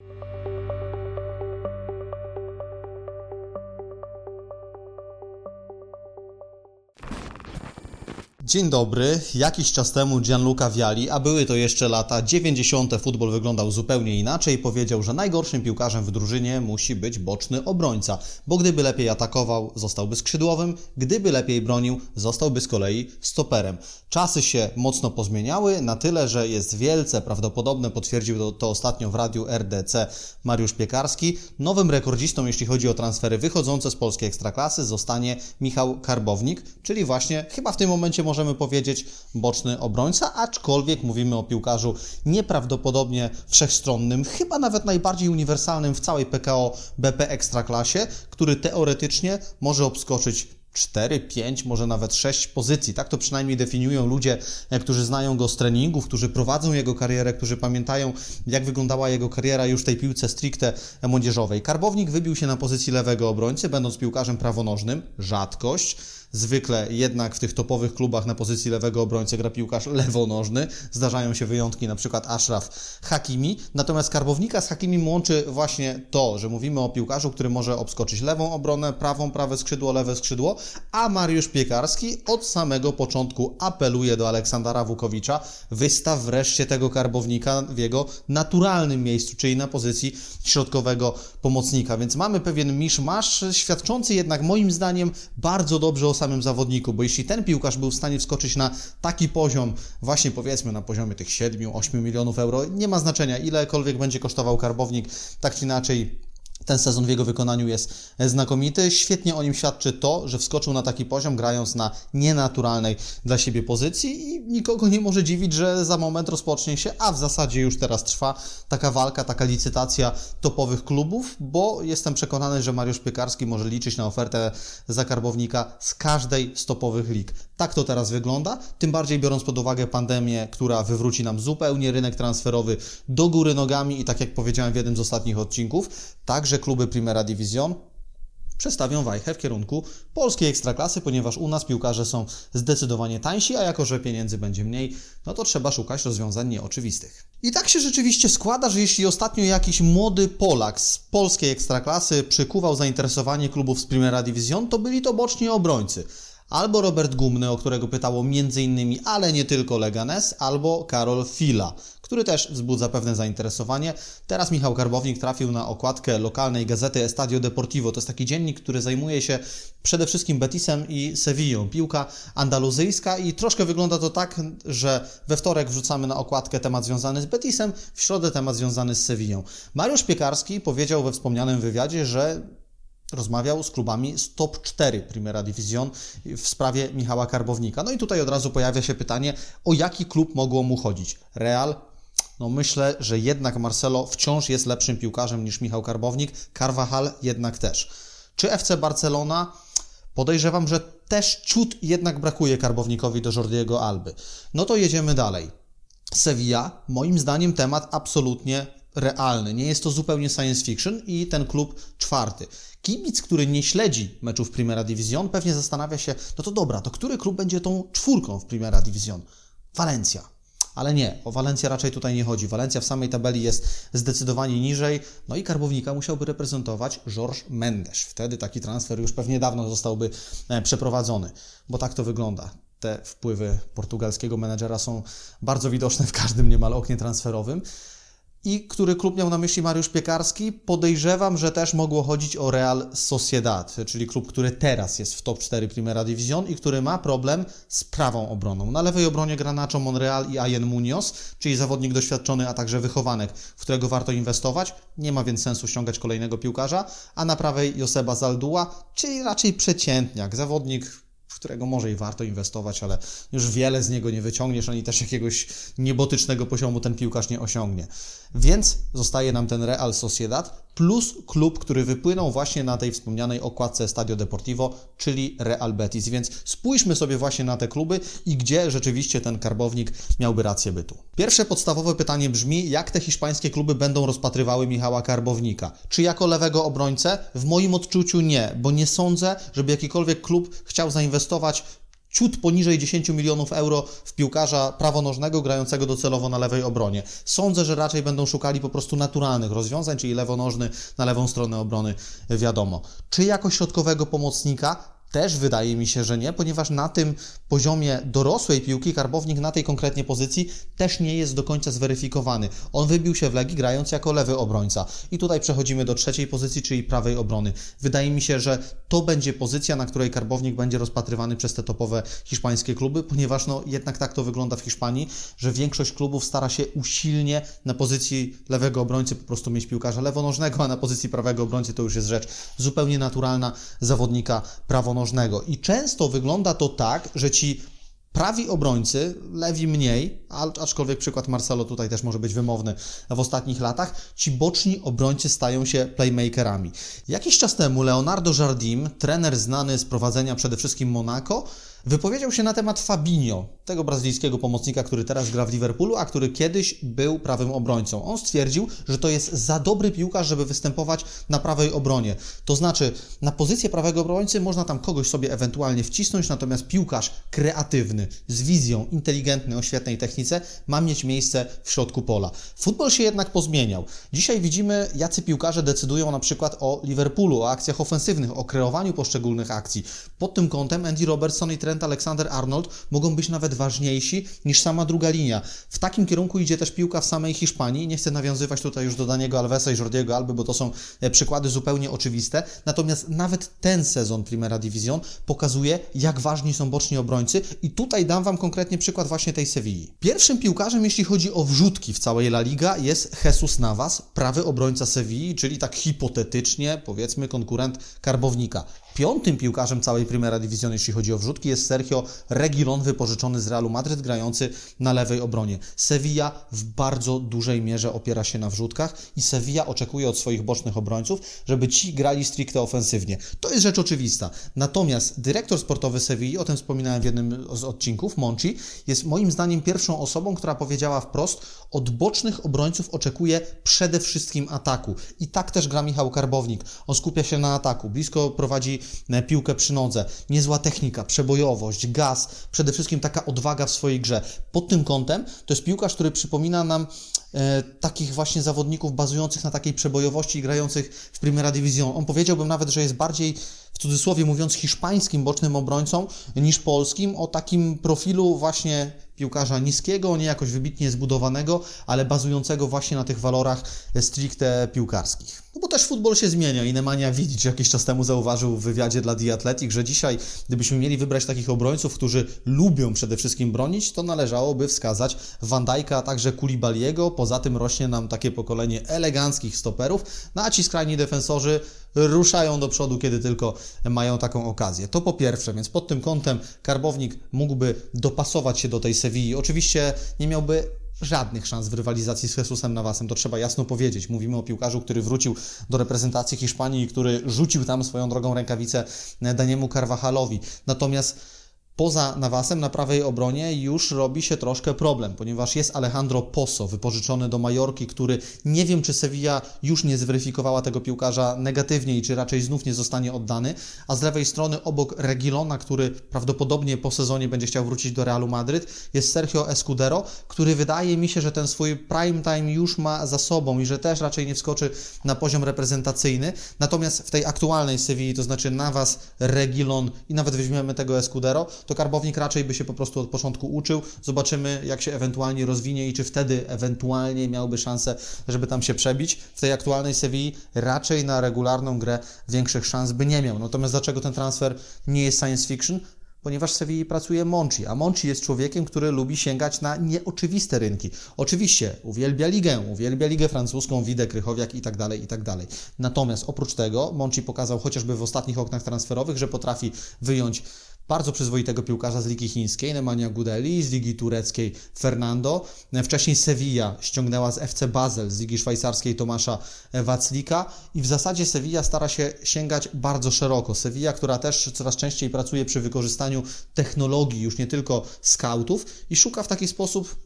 you Dzień dobry. Jakiś czas temu Gianluca Vialli, a były to jeszcze lata 90. futbol wyglądał zupełnie inaczej, powiedział, że najgorszym piłkarzem w drużynie musi być boczny obrońca, bo gdyby lepiej atakował, zostałby skrzydłowym, gdyby lepiej bronił, zostałby z kolei stoperem. Czasy się mocno pozmieniały, na tyle, że jest wielce prawdopodobne, potwierdził to, to ostatnio w radiu RDC Mariusz Piekarski, nowym rekordzistą, jeśli chodzi o transfery wychodzące z polskiej ekstraklasy, zostanie Michał Karbownik, czyli właśnie chyba w tym momencie możemy powiedzieć boczny obrońca, aczkolwiek mówimy o piłkarzu nieprawdopodobnie wszechstronnym, chyba nawet najbardziej uniwersalnym w całej PKO BP Ekstraklasie, który teoretycznie może obskoczyć 4, 5, może nawet 6 pozycji. Tak to przynajmniej definiują ludzie, e, którzy znają go z treningów, którzy prowadzą jego karierę, którzy pamiętają, jak wyglądała jego kariera już w tej piłce stricte młodzieżowej. Karbownik wybił się na pozycji lewego obrońcy, będąc piłkarzem prawonożnym. Rzadkość. Zwykle jednak w tych topowych klubach na pozycji lewego obrońcy gra piłkarz lewonożny. Zdarzają się wyjątki, na przykład Ashraf Hakimi. Natomiast Karbownika z Hakimim łączy właśnie to, że mówimy o piłkarzu, który może obskoczyć lewą obronę, prawą, prawe skrzydło, lewe skrzydło, a Mariusz Piekarski od samego początku apeluje do Aleksandra Wukowicza, wystaw wreszcie tego Karbownika w jego naturalnym miejscu, czyli na pozycji środkowego pomocnika. Więc mamy pewien miszmasz, świadczący jednak moim zdaniem bardzo dobrze o samym zawodniku, bo jeśli ten piłkarz był w stanie wskoczyć na taki poziom, właśnie powiedzmy na poziomie tych 7-8 milionów euro, nie ma znaczenia ilekolwiek będzie kosztował karbownik, tak czy inaczej ten sezon w jego wykonaniu jest znakomity. Świetnie o nim świadczy to, że wskoczył na taki poziom, grając na nienaturalnej dla siebie pozycji i nikogo nie może dziwić, że za moment rozpocznie się, a w zasadzie już teraz trwa taka walka, taka licytacja topowych klubów, bo jestem przekonany, że Mariusz Piekarski może liczyć na ofertę zakarbownika z każdej z topowych lig. Tak to teraz wygląda, tym bardziej biorąc pod uwagę pandemię, która wywróci nam zupełnie rynek transferowy do góry nogami i tak jak powiedziałem w jednym z ostatnich odcinków, także kluby Primera Division przestawią wajchę w kierunku polskiej ekstraklasy, ponieważ u nas piłkarze są zdecydowanie tańsi, a jako, że pieniędzy będzie mniej, no to trzeba szukać rozwiązań nieoczywistych. I tak się rzeczywiście składa, że jeśli ostatnio jakiś młody Polak z polskiej ekstraklasy przykuwał zainteresowanie klubów z Primera Division, to byli to boczni obrońcy. Albo Robert Gumny, o którego pytało m.in., ale nie tylko Leganes, albo Karol Fila, który też wzbudza pewne zainteresowanie. Teraz Michał Karbownik trafił na okładkę lokalnej gazety Estadio Deportivo. To jest taki dziennik, który zajmuje się przede wszystkim Betisem i Sevillą. Piłka andaluzyjska i troszkę wygląda to tak, że we wtorek wrzucamy na okładkę temat związany z Betisem, w środę temat związany z Sevillą. Mariusz Piekarski powiedział we wspomnianym wywiadzie, że rozmawiał z klubami z top 4 Primera Division w sprawie Michała Karbownika. No i tutaj od razu pojawia się pytanie, o jaki klub mogło mu chodzić? Real? No myślę, że jednak Marcelo wciąż jest lepszym piłkarzem niż Michał Karbownik, Carvajal jednak też. Czy FC Barcelona? Podejrzewam, że też ciut jednak brakuje Karbownikowi do Jordiego Alby. No to jedziemy dalej. Sevilla, moim zdaniem temat absolutnie realny. Nie jest to zupełnie science fiction i ten klub czwarty. Kibic, który nie śledzi meczów Primera Division, pewnie zastanawia się, no to dobra, to który klub będzie tą czwórką w Primera Division? Walencja. Ale nie, o Walencję raczej tutaj nie chodzi. Walencja w samej tabeli jest zdecydowanie niżej, no i Karbownika musiałby reprezentować Georges Mendes. Wtedy taki transfer już pewnie dawno zostałby e, przeprowadzony, bo tak to wygląda. Te wpływy portugalskiego menedżera są bardzo widoczne w każdym niemal oknie transferowym. I który klub miał na myśli Mariusz Piekarski? Podejrzewam, że też mogło chodzić o Real Sociedad, czyli klub, który teraz jest w top 4 Primera Division i który ma problem z prawą obroną. Na lewej obronie gra Nacho Monreal i Ayen Munoz, czyli zawodnik doświadczony, a także wychowanek, w którego warto inwestować. Nie ma więc sensu ściągać kolejnego piłkarza. A na prawej Joseba Zaldua, czyli raczej przeciętniak, zawodnik którego może i warto inwestować, ale już wiele z niego nie wyciągniesz, ani też jakiegoś niebotycznego poziomu ten piłkarz nie osiągnie. Więc zostaje nam ten Real Sociedad plus klub, który wypłynął właśnie na tej wspomnianej okładce Stadio Deportivo, czyli Real Betis. Więc spójrzmy sobie właśnie na te kluby i gdzie rzeczywiście ten karbownik miałby rację bytu. Pierwsze podstawowe pytanie brzmi, jak te hiszpańskie kluby będą rozpatrywały Michała Karbownika? Czy jako lewego obrońcę? W moim odczuciu nie, bo nie sądzę, żeby jakikolwiek klub chciał zainwestować ciut poniżej 10 milionów euro w piłkarza prawonożnego grającego docelowo na lewej obronie. Sądzę, że raczej będą szukali po prostu naturalnych rozwiązań, czyli lewonożny na lewą stronę obrony, wiadomo. Czy jako środkowego pomocnika? Też wydaje mi się, że nie, ponieważ na tym poziomie dorosłej piłki karbownik na tej konkretnie pozycji też nie jest do końca zweryfikowany. On wybił się w Legii grając jako lewy obrońca. I tutaj przechodzimy do trzeciej pozycji, czyli prawej obrony. Wydaje mi się, że to będzie pozycja, na której karbownik będzie rozpatrywany przez te topowe hiszpańskie kluby, ponieważ no jednak tak to wygląda w Hiszpanii, że większość klubów stara się usilnie na pozycji lewego obrońcy po prostu mieć piłkarza lewonożnego, a na pozycji prawego obrońcy to już jest rzecz zupełnie naturalna zawodnika prawonożnego I często wygląda to tak, że ci prawi obrońcy, lewi mniej, aczkolwiek przykład Marcelo tutaj też może być wymowny w ostatnich latach, ci boczni obrońcy stają się playmakerami. Jakiś czas temu Leonardo Jardim, trener znany z prowadzenia przede wszystkim Monaco, wypowiedział się na temat Fabinho, tego brazylijskiego pomocnika, który teraz gra w Liverpoolu, a który kiedyś był prawym obrońcą. On stwierdził, że to jest za dobry piłkarz, żeby występować na prawej obronie. To znaczy, na pozycję prawego obrońcy można tam kogoś sobie ewentualnie wcisnąć, natomiast piłkarz kreatywny, z wizją, inteligentny, o świetnej technice ma mieć miejsce w środku pola. Futbol się jednak pozmieniał. Dzisiaj widzimy, jacy piłkarze decydują na przykład o Liverpoolu, o akcjach ofensywnych, o kreowaniu poszczególnych akcji. Pod tym kątem Andy Robertson i Trent Alexander-Arnold mogą być nawet ważniejsi niż sama druga linia. W takim kierunku idzie też piłka w samej Hiszpanii. Nie chcę nawiązywać tutaj już do Daniego Alvesa i Jordiego Alby, bo to są e, przykłady zupełnie oczywiste. Natomiast nawet ten sezon Primera Division pokazuje, jak ważni są boczni obrońcy i tutaj dam Wam konkretnie przykład właśnie tej Sewilli. Pierwszym piłkarzem, jeśli chodzi o wrzutki w całej La Liga jest Jesus Navas, prawy obrońca Sewilli, czyli tak hipotetycznie, powiedzmy, konkurent Karbownika. Piątym piłkarzem całej Primera Division, jeśli chodzi o wrzutki, jest Sergio Regilon, wypożyczony z Realu Madryt, grający na lewej obronie. Sevilla w bardzo dużej mierze opiera się na wrzutkach i Sevilla oczekuje od swoich bocznych obrońców, żeby ci grali stricte ofensywnie. To jest rzecz oczywista. Natomiast dyrektor sportowy Sevilli, o tym wspominałem w jednym z odcinków, Monchi, jest moim zdaniem pierwszą osobą, która powiedziała wprost, od bocznych obrońców oczekuje przede wszystkim ataku. I tak też gra Michał Karbownik. On skupia się na ataku, blisko prowadzi piłkę przy nodze. Niezła technika, przebojowość, gaz, przede wszystkim taka odwaga w swojej grze. Pod tym kątem to jest piłkarz, który przypomina nam e, takich właśnie zawodników bazujących na takiej przebojowości i grających w Primera Division. On powiedziałbym nawet, że jest bardziej w cudzysłowie mówiąc hiszpańskim bocznym obrońcą niż polskim o takim profilu właśnie piłkarza niskiego, nie jakoś wybitnie zbudowanego, ale bazującego właśnie na tych walorach stricte piłkarskich. No bo też futbol się zmienia i Nemanja Widzic jakiś czas temu zauważył w wywiadzie dla The Athletic, że dzisiaj, gdybyśmy mieli wybrać takich obrońców, którzy lubią przede wszystkim bronić, to należałoby wskazać Van Dijk'a, a także Kulibaliego. Poza tym rośnie nam takie pokolenie eleganckich stoperów, no a ci skrajni defensorzy ruszają do przodu, kiedy tylko mają taką okazję. To po pierwsze, więc pod tym kątem Karbownik mógłby dopasować się do tej Sewilli. Oczywiście nie miałby żadnych szans w rywalizacji z Jesusem Navasem, to trzeba jasno powiedzieć. Mówimy o piłkarzu, który wrócił do reprezentacji Hiszpanii i który rzucił tam swoją drogą rękawicę Daniemu Carvajalowi. Natomiast Poza Nawasem na prawej obronie już robi się troszkę problem, ponieważ jest Alejandro Pozo, wypożyczony do Majorki, który nie wiem, czy Sevilla już nie zweryfikowała tego piłkarza negatywnie i czy raczej znów nie zostanie oddany, a z lewej strony obok Regilona, który prawdopodobnie po sezonie będzie chciał wrócić do Realu Madryt, jest Sergio Escudero, który wydaje mi się, że ten swój prime time już ma za sobą i że też raczej nie wskoczy na poziom reprezentacyjny. Natomiast w tej aktualnej Sewilli, to znaczy Navas, Regilon i nawet weźmiemy tego Escudero, to Karbownik raczej by się po prostu od początku uczył. Zobaczymy, jak się ewentualnie rozwinie i czy wtedy ewentualnie miałby szansę, żeby tam się przebić. W tej aktualnej Sewilli raczej na regularną grę większych szans by nie miał. Natomiast dlaczego ten transfer nie jest science fiction? ponieważ w Sewilli pracuje Monchi, a Monchi jest człowiekiem, który lubi sięgać na nieoczywiste rynki. Oczywiście uwielbia ligę, uwielbia ligę francuską, Widę, Krychowiak i tak dalej, i tak dalej. Natomiast oprócz tego Monchi pokazał chociażby w ostatnich oknach transferowych, że potrafi wyjąć bardzo przyzwoitego piłkarza z Ligi Chińskiej, Nemanja Gudeli, z Ligi Tureckiej Fernando. Wcześniej Sevilla ściągnęła z FC Basel, z Ligi Szwajcarskiej Tomasza Waclika i w zasadzie Sevilla stara się sięgać bardzo szeroko. Sevilla, która też coraz częściej pracuje przy wykorzystaniu technologii, już nie tylko scoutów i szuka w taki sposób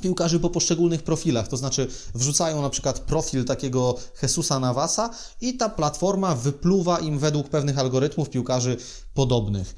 piłkarzy po poszczególnych profilach, to znaczy wrzucają na przykład profil takiego Jesusa Navasa i ta platforma wypluwa im według pewnych algorytmów piłkarzy podobnych.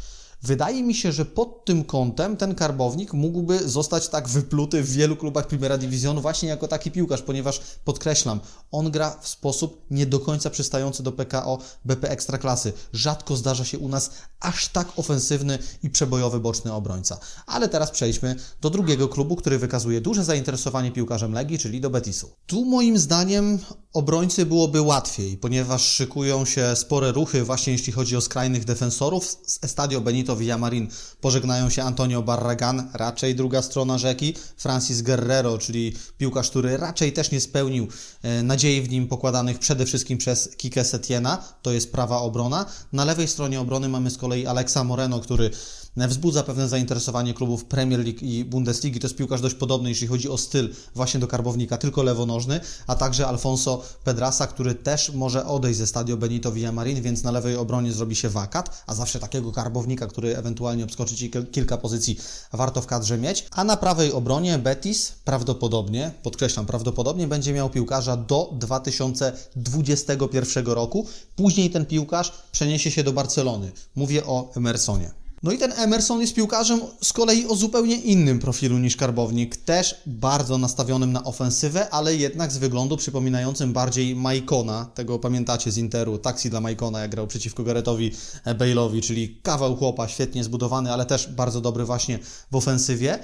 Wydaje mi się, że pod tym kątem ten karbownik mógłby zostać tak wypluty w wielu klubach Primera Divisionu właśnie jako taki piłkarz, ponieważ podkreślam, on gra w sposób nie do końca przystający do PKO BP Ekstraklasy. Rzadko zdarza się u nas aż tak ofensywny i przebojowy boczny obrońca. Ale teraz przejdźmy do drugiego klubu, który wykazuje duże zainteresowanie piłkarzem Legii, czyli do Betisu. Tu moim zdaniem obrońcy byłoby łatwiej, ponieważ szykują się spore ruchy właśnie jeśli chodzi o skrajnych defensorów. Z Estadio Benito Villamarin pożegnają się Antonio Barragan, raczej druga strona rzeki, Francis Guerrero, czyli piłkarz, który raczej też nie spełnił e, nadziei w nim pokładanych przede wszystkim przez Kike Setiena, to jest prawa obrona. Na lewej stronie obrony mamy z kolei Alexa Moreno, który wzbudza pewne zainteresowanie klubów Premier League i Bundesligi. To jest piłkarz dość podobny, jeśli chodzi o styl właśnie do Karbownika, tylko lewonożny, a także Alfonso Pedrasa, który też może odejść ze stadio Benito Villamarin, więc na lewej obronie zrobi się wakat, a zawsze takiego Karbownika, który ewentualnie obskoczy Ci kilka pozycji, warto w kadrze mieć. A na prawej obronie Betis prawdopodobnie, podkreślam, prawdopodobnie będzie miał piłkarza do 2021 roku. Później ten piłkarz przeniesie się do Barcelony. Mówię o Emersonie. No i ten Emerson jest piłkarzem z kolei o zupełnie innym profilu niż Karbownik. Też bardzo nastawionym na ofensywę, ale jednak z wyglądu przypominającym bardziej Maikona. Tego pamiętacie z Interu. Taksi dla Maikona, jak grał przeciwko Garetowi Bale'owi, czyli kawał chłopa, świetnie zbudowany, ale też bardzo dobry właśnie w ofensywie.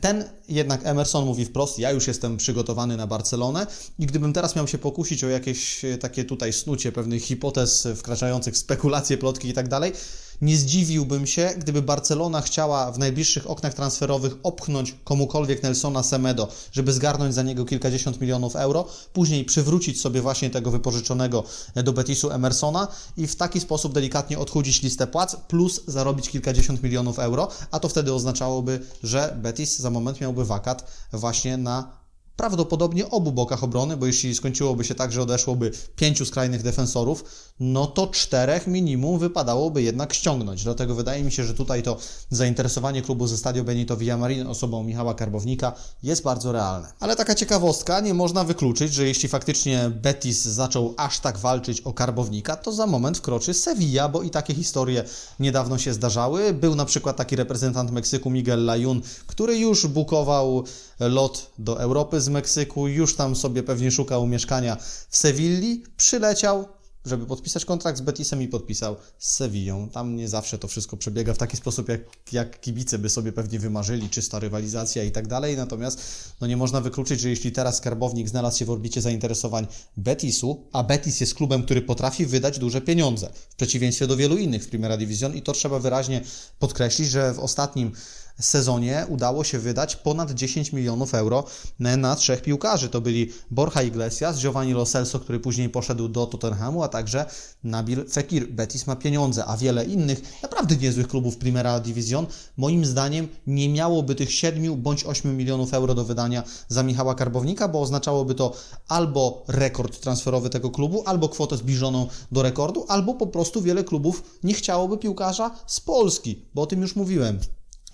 Ten jednak Emerson mówi wprost, ja już jestem przygotowany na Barcelonę i gdybym teraz miał się pokusić o jakieś takie tutaj snucie pewnych hipotez wkraczających spekulacje, plotki i tak dalej, nie zdziwiłbym się, gdyby Barcelona chciała w najbliższych oknach transferowych opchnąć komukolwiek Nelsona Semedo, żeby zgarnąć za niego kilkadziesiąt milionów euro, później przywrócić sobie właśnie tego wypożyczonego do Betisu Emersona i w taki sposób delikatnie odchudzić listę płac, plus zarobić kilkadziesiąt milionów euro, a to wtedy oznaczałoby, że Betis za moment miałby wakat właśnie na prawdopodobnie obu bokach obrony, bo jeśli skończyłoby się tak, że odeszłoby pięciu skrajnych defensorów, no to czterech minimum wypadałoby jednak ściągnąć. Dlatego wydaje mi się, że tutaj to zainteresowanie klubu ze Stadio Benito Villamarin osobą Michała Karbownika jest bardzo realne. Ale taka ciekawostka, nie można wykluczyć, że jeśli faktycznie Betis zaczął aż tak walczyć o Karbownika, to za moment wkroczy Sevilla, bo i takie historie niedawno się zdarzały. Był na przykład taki reprezentant Meksyku Miguel Layun, który już bukował lot do Europy z Meksyku, już tam sobie pewnie szukał mieszkania w Sewilli, przyleciał, żeby podpisać kontrakt z Betisem i podpisał z Sewillą. Tam nie zawsze to wszystko przebiega w taki sposób, jak, jak kibice by sobie pewnie wymarzyli, czysta rywalizacja i tak dalej. Natomiast no nie można wykluczyć, że jeśli teraz skarbownik znalazł się w orbicie zainteresowań Betisu, a Betis jest klubem, który potrafi wydać duże pieniądze, w przeciwieństwie do wielu innych w Primera Division i to trzeba wyraźnie podkreślić, że w ostatnim sezonie udało się wydać ponad 10 milionów euro na trzech piłkarzy. To byli Borja Iglesias, Giovanni Lo Celso, który później poszedł do Tottenhamu, a także Nabil Fekir. Betis ma pieniądze, a wiele innych naprawdę niezłych klubów Primera Division moim zdaniem nie miałoby tych 7 bądź 8 milionów euro do wydania za Michała Karbownika, bo oznaczałoby to albo rekord transferowy tego klubu, albo kwotę zbliżoną do rekordu, albo po prostu wiele klubów nie chciałoby piłkarza z Polski, bo o tym już mówiłem.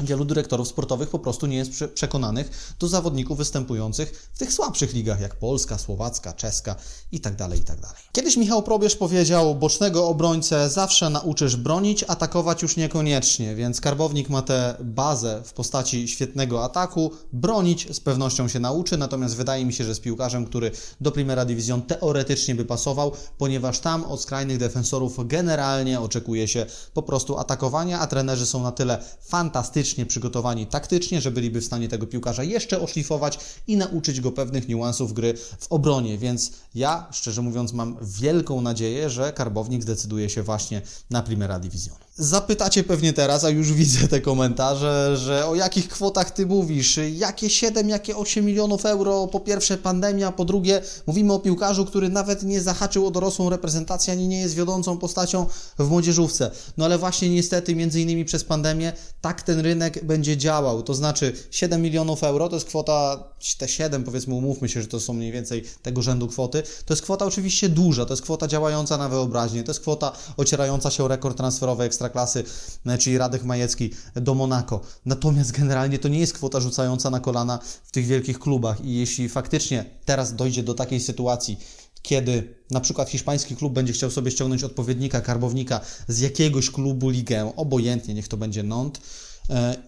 Wielu dyrektorów sportowych po prostu nie jest przekonanych do zawodników występujących w tych słabszych ligach, jak polska, słowacka, czeska itd. Tak itd. Tak Kiedyś Michał Probierz powiedział, bocznego obrońcę zawsze nauczysz bronić, atakować już niekoniecznie, więc Karbownik ma tę bazę w postaci świetnego ataku, bronić z pewnością się nauczy, natomiast wydaje mi się, że jest piłkarzem, który do Primera Division teoretycznie by pasował, ponieważ tam od skrajnych defensorów generalnie oczekuje się po prostu atakowania, a trenerzy są na tyle fantastyczni, przygotowani taktycznie, że byliby w stanie tego piłkarza jeszcze oszlifować i nauczyć go pewnych niuansów gry w obronie. Więc ja, szczerze mówiąc, mam wielką nadzieję, że Karbownik zdecyduje się właśnie na Primera Division. Zapytacie pewnie teraz, a już widzę te komentarze, że o jakich kwotach ty mówisz, jakie 7, jakie 8 milionów euro, po pierwsze pandemia, po drugie mówimy o piłkarzu, który nawet nie zahaczył o dorosłą reprezentację, ani nie jest wiodącą postacią w młodzieżówce. No ale właśnie niestety między innymi przez pandemię tak ten rynek będzie działał, to znaczy 7 milionów euro to jest kwota, te 7 powiedzmy umówmy się, że to są mniej więcej tego rzędu kwoty, to jest kwota oczywiście duża, to jest kwota działająca na wyobraźnię, to jest kwota ocierająca się o rekord transferowy ekstra Ekstraklasy, e, czyli Radek Majecki do Monako. Natomiast generalnie to nie jest kwota rzucająca na kolana w tych wielkich klubach. I jeśli faktycznie teraz dojdzie do takiej sytuacji, kiedy na przykład hiszpański klub będzie chciał sobie ściągnąć odpowiednika, karbownika z jakiegoś klubu ligę, obojętnie, niech to będzie Nantes,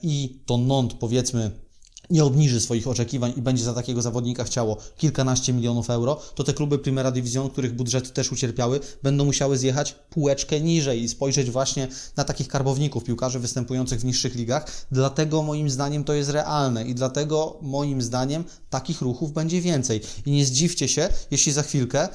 i to Nantes powiedzmy nie obniży swoich oczekiwań i będzie za takiego zawodnika chciało kilkanaście milionów euro, to te kluby Primera Division, których budżety też ucierpiały, będą musiały zjechać półeczkę niżej i spojrzeć właśnie na takich karbowników, piłkarzy występujących w niższych ligach. Dlatego moim zdaniem to jest realne i dlatego moim zdaniem takich ruchów będzie więcej. I nie zdziwcie się, jeśli za chwilkę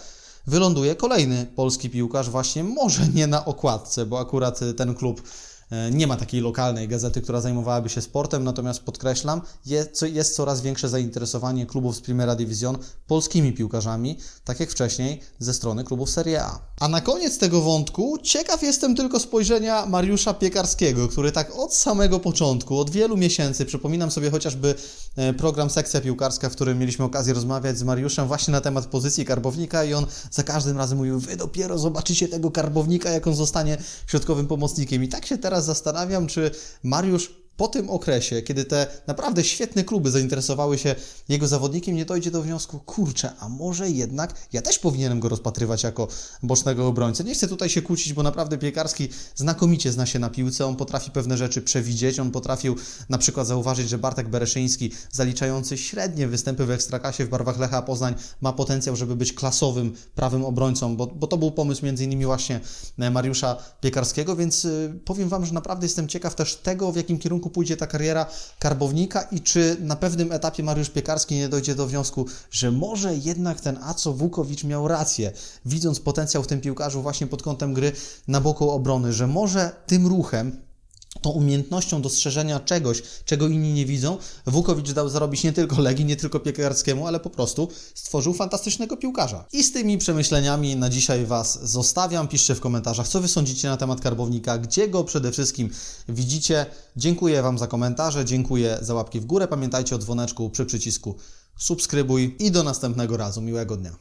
wyląduje kolejny polski piłkarz, właśnie może nie na okładce, bo akurat y, ten klub e, nie ma takiej lokalnej gazety, która zajmowałaby się sportem, natomiast podkreślam, jest, jest coraz większe zainteresowanie klubów z Primera Division polskimi piłkarzami, tak jak wcześniej ze strony klubów Serie A. A na koniec tego wątku ciekaw jestem tylko spojrzenia Mariusza Piekarskiego, który tak od samego początku, od wielu miesięcy, przypominam sobie chociażby e, program Sekcja Piłkarska, w którym mieliśmy okazję rozmawiać z Mariuszem właśnie na temat pozycji karbownika i on za każdym razem mówił, wy dopiero zobaczycie tego karbownika, jak on zostanie środkowym pomocnikiem. I tak się teraz zastanawiam, czy Mariusz po tym okresie, kiedy te naprawdę świetne kluby zainteresowały się jego zawodnikiem, nie dojdzie do wniosku, kurczę, a może jednak ja też powinienem go rozpatrywać jako bocznego obrońcę. Nie chcę tutaj się kłócić, bo naprawdę Piekarski znakomicie zna się na piłce, on potrafi pewne rzeczy przewidzieć, on potrafił na przykład zauważyć, że Bartek Bereszyński, zaliczający średnie występy w Ekstrakasie w barwach Lecha Poznań, ma potencjał, żeby być klasowym prawym obrońcą, bo, bo to był pomysł między innymi właśnie e, Mariusza Piekarskiego, więc y, powiem Wam, że naprawdę jestem ciekaw też tego, w jakim kierunku pójdzie ta kariera karbownika i czy na pewnym etapie Mariusz Piekarski nie dojdzie do wniosku, że może jednak ten Aco Wukowicz miał rację, widząc potencjał w tym piłkarzu właśnie pod kątem gry na boku obrony, że może tym ruchem tą umiejętnością dostrzeżenia czegoś, czego inni nie widzą, Wukowicz dał zarobić nie tylko Legii, nie tylko Piekarskiemu, ale po prostu stworzył fantastycznego piłkarza. I z tymi przemyśleniami na dzisiaj Was zostawiam. Piszcie w komentarzach, co Wy sądzicie na temat Karbownika, gdzie go przede wszystkim widzicie. Dziękuję Wam za komentarze, dziękuję za łapki w górę. Pamiętajcie o dzwoneczku przy przycisku subskrybuj i do następnego razu. Miłego dnia.